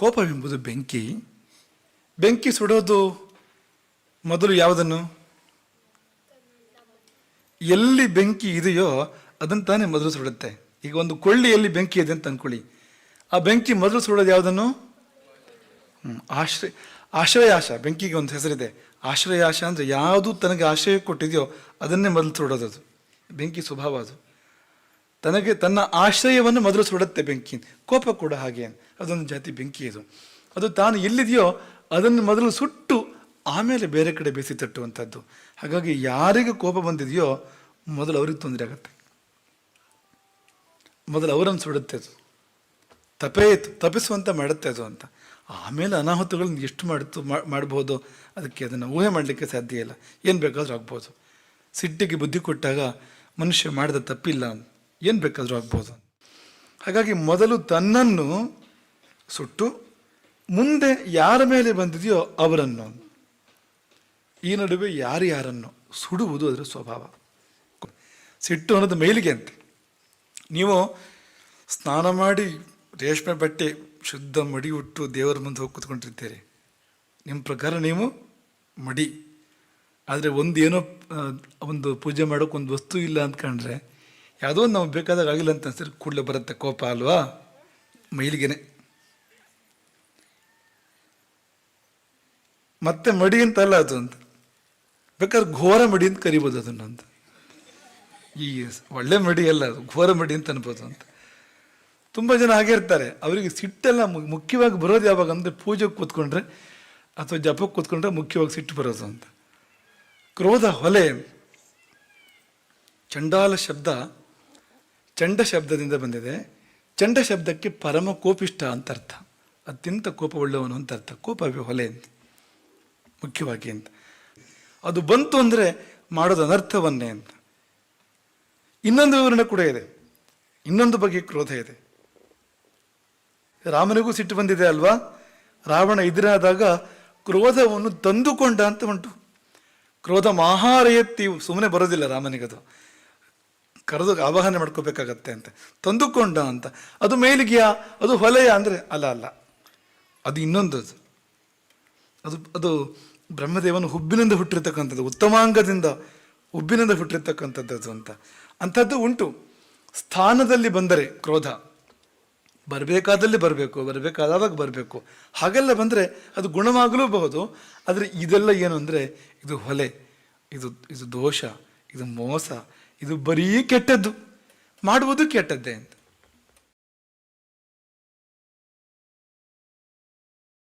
ಕೋಪವೆಂಬುದು ಬೆಂಕಿ. ಬೆಂಕಿ ಸುಡೋದು ಮೊದಲು ಯಾವುದನ್ನು? ಎಲ್ಲಿ ಬೆಂಕಿ ಇದೆಯೋ ಅದನ್ನು ತಾನೇ ಮೊದಲು ಸುಡುತ್ತೆ. ಈಗ ಒಂದು ಕೊಳ್ಳಿಯಲ್ಲಿ ಬೆಂಕಿ ಇದೆ ಅಂತ ಅಂದ್ಕೊಳ್ಳಿ. ಆ ಬೆಂಕಿ ಮೊದಲು ಸುಡೋದು ಯಾವುದನ್ನು? ಆಶ್ರಯ, ಆಶ್ರಯಾಶ. ಬೆಂಕಿಗೆ ಒಂದು ಹೆಸರಿದೆ. ಆಶ್ರಯಾಶ ಅಂದರೆ ಯಾವುದು ತನಗೆ ಆಶ್ರಯ ಕೊಟ್ಟಿದೆಯೋ ಅದನ್ನೇ ಮೊದಲು ಸುಡೋದು ಅದು. ಬೆಂಕಿ ಸ್ವಭಾವ ಅದು. ತನಗೆ ತನ್ನ ಆಶ್ರಯವನ್ನು ಮೊದಲು ಸುಡುತ್ತೆ ಬೆಂಕಿ. ಕೋಪ ಕೂಡ ಹಾಗೆ. ಅದೊಂದು ಜಾತಿ ಬೆಂಕಿ ಇದು. ಅದು ತಾನು ಎಲ್ಲಿದೆಯೋ ಅದನ್ನು ಮೊದಲು ಸುಟ್ಟು ಆಮೇಲೆ ಬೇರೆ ಕಡೆ ಬೇಸಿ ತಟ್ಟುವಂಥದ್ದು. ಹಾಗಾಗಿ ಯಾರಿಗೆ ಕೋಪ ಬಂದಿದೆಯೋ ಮೊದಲು ಅವ್ರಿಗೆ ತೊಂದರೆ ಆಗುತ್ತೆ. ಮೊದಲು ಅವರನ್ನು ಸುಡುತ್ತೆ ಅದು. ತಪೇ ತಪ್ಪಿಸುವಂತ ಮಾಡುತ್ತೆ ಅದು ಅಂತ. ಆಮೇಲೆ ಅನಾಹುತಗಳನ್ನ ಎಷ್ಟು ಮಾಡುತ್ತು ಮಾಡಬಹುದು ಅದಕ್ಕೆ ಅದನ್ನು ಊಹೆ ಮಾಡಲಿಕ್ಕೆ ಸಾಧ್ಯ ಇಲ್ಲ. ಏನು ಬೇಕಾದರೂ ಆಗ್ಬೋದು. ಸಿಟ್ಟಿಗೆ ಬುದ್ಧಿ ಕೊಟ್ಟಾಗ ಮನುಷ್ಯ ಮಾಡಿದ ತಪ್ಪಿಲ್ಲ ಏನು ಬೇಕಾದರೂ ಆಗ್ಬೋದು. ಹಾಗಾಗಿ ಮೊದಲು ತನ್ನನ್ನು ಸುಟ್ಟು ಮುಂದೆ ಯಾರ ಮೇಲೆ ಬಂದಿದೆಯೋ ಅವರನ್ನು. ಈ ನಡುವೆ ಯಾರು ಯಾರನ್ನು ಸುಡುವುದು ಅದರ ಸ್ವಭಾವ. ಸಿಟ್ಟು ಅನ್ನೋದು ಮೇಲಿಗೆ ಅಂತೆ. ನೀವು ಸ್ನಾನ ಮಾಡಿ ರೇಷ್ಮೆ ಬಟ್ಟೆ ಶುದ್ಧ ಮಡಿ ಉಟ್ಟು ದೇವರ ಮುಂದೆ ಹೋಗಿ ಕೂತ್ಕೊಂಡಿರ್ತೀರಿ. ನಿಮ್ಮ ಪ್ರಕಾರ ನೀವು ಮಡಿ. ಆದರೆ ಒಂದು ಏನೋ ಒಂದು ಪೂಜೆ ಮಾಡೋಕ್ಕೊಂದು ವಸ್ತು ಇಲ್ಲ ಅಂದ್ಕೊಂಡ್ರೆ ಯಾವುದೋ ಒಂದು ನಾವು ಬೇಕಾದಾಗ ಆಗಿಲ್ಲ ಅಂತ ಅನ್ಸಿದ್ರೆ ಕೂಡಲೇ ಬರುತ್ತೆ ಕೋಪ ಅಲ್ವಾ? ಮೈಲಿಗೆನೆ. ಮತ್ತೆ ಮಡಿ ಅಂತಲ್ಲ ಅದು ಅಂತ. ಬೇಕಾದ್ರೆ ಘೋರ ಮಡಿ ಅಂತ ಕರಿಬೋದು ಅದನ್ನು ಅಂತ. ಈ ಒಳ್ಳೆ ಮಡಿ ಅಲ್ಲ ಅದು, ಘೋರ ಮಡಿ ಅಂತ ಅನ್ಬೋದು ಅಂತ. ತುಂಬ ಜನ ಹಾಗೆ ಇರ್ತಾರೆ. ಅವರಿಗೆ ಸಿಟ್ಟೆಲ್ಲ ಮುಖ್ಯವಾಗಿ ಬರೋದು ಯಾವಾಗ ಅಂದರೆ ಪೂಜೆಗೆ ಕೂತ್ಕೊಂಡ್ರೆ ಅಥವಾ ಜಪಕ್ಕೆ ಕೂತ್ಕೊಂಡ್ರೆ ಮುಖ್ಯವಾಗಿ ಸಿಟ್ಟು ಬರೋದು ಅಂತ. ಕ್ರೋಧ, ಹೊಲೆ. ಚಂಡಾಲ ಶಬ್ದ ಚಂಡ ಶಬ್ದದಿಂದ ಬಂದಿದೆ. ಚಂಡ ಶಬ್ದಕ್ಕೆ ಪರಮ ಕೋಪಿಷ್ಟ ಅಂತ ಅರ್ಥ. ಅತ್ಯಂತ ಕೋಪವುಳ್ಳವನು ಅಂತ ಅರ್ಥ. ಕೋಪವೇ ಹೊಲೆ ಅಂತ. ಮುಖ್ಯವಾಗಿ ಅಂತ. ಅದು ಬಂತು ಅಂದರೆ ಮಾಡೋದು ಅನರ್ಥವನ್ನೇ ಅಂತ. ಇನ್ನೊಂದು ವಿವರಣೆ ಕೂಡ ಇದೆ. ಇನ್ನೊಂದು ಬಗೆಯ ಕ್ರೋಧ ಇದೆ. ರಾಮನಿಗೂ ಸಿಟ್ಟು ಬಂದಿದೆ ಅಲ್ವಾ? ರಾವಣ ಎದುರಾದಾಗ ಕ್ರೋಧವನ್ನು ತಂದುಕೊಂಡ ಅಂತ ಉಂಟು. ಕ್ರೋಧ ಮಹಾರಯತ್ತಿ ಸುಮ್ಮನೆ ಬರೋದಿಲ್ಲ ರಾಮನಿಗದು. ಕರೆದು ಆವಾಹನೆ ಮಾಡ್ಕೋಬೇಕಾಗತ್ತೆ ಅಂತ. ತಂದುಕೊಂಡ ಅಂತ. ಅದು ಮೇಲಿಗೆಯಾ? ಅದು ಹೊಲೆಯ ಅಂದರೆ? ಅಲ್ಲ ಅಲ್ಲ. ಅದು ಇನ್ನೊಂದು ಅದು. ಅದು ಅದು ಬ್ರಹ್ಮದೇವನು ಹುಬ್ಬಿನಿಂದ ಹುಟ್ಟಿರ್ತಕ್ಕಂಥದ್ದು, ಉತ್ತಮಾಂಗದಿಂದ ಹುಬ್ಬಿನಿಂದ ಹುಟ್ಟಿರ್ತಕ್ಕಂಥದ್ದು ಅದು ಅಂತ. ಅಂಥದ್ದು ಉಂಟು. ಸ್ಥಾನದಲ್ಲಿ ಬಂದರೆ ಕ್ರೋಧ. ಬರಬೇಕಾದಲ್ಲಿ ಬರಬೇಕು ಬರಬೇಕಾದಾಗ ಬರಬೇಕು. ಹಾಗೆಲ್ಲ ಬಂದರೆ ಅದು ಗುಣವಾಗಲೂಬಹುದು. ಆದರೆ ಇದೆಲ್ಲ ಏನು ಅಂದರೆ, ಇದು ಹೊಲೆ, ಇದು ಇದು ದೋಷ, ಇದು ಮೋಸ ಇದು ಬರೀ ಕೆಟ್ಟದ್ದು. ಮಾಡುವುದು ಕೆಟ್ಟದ್ದೇ ಅಂತ.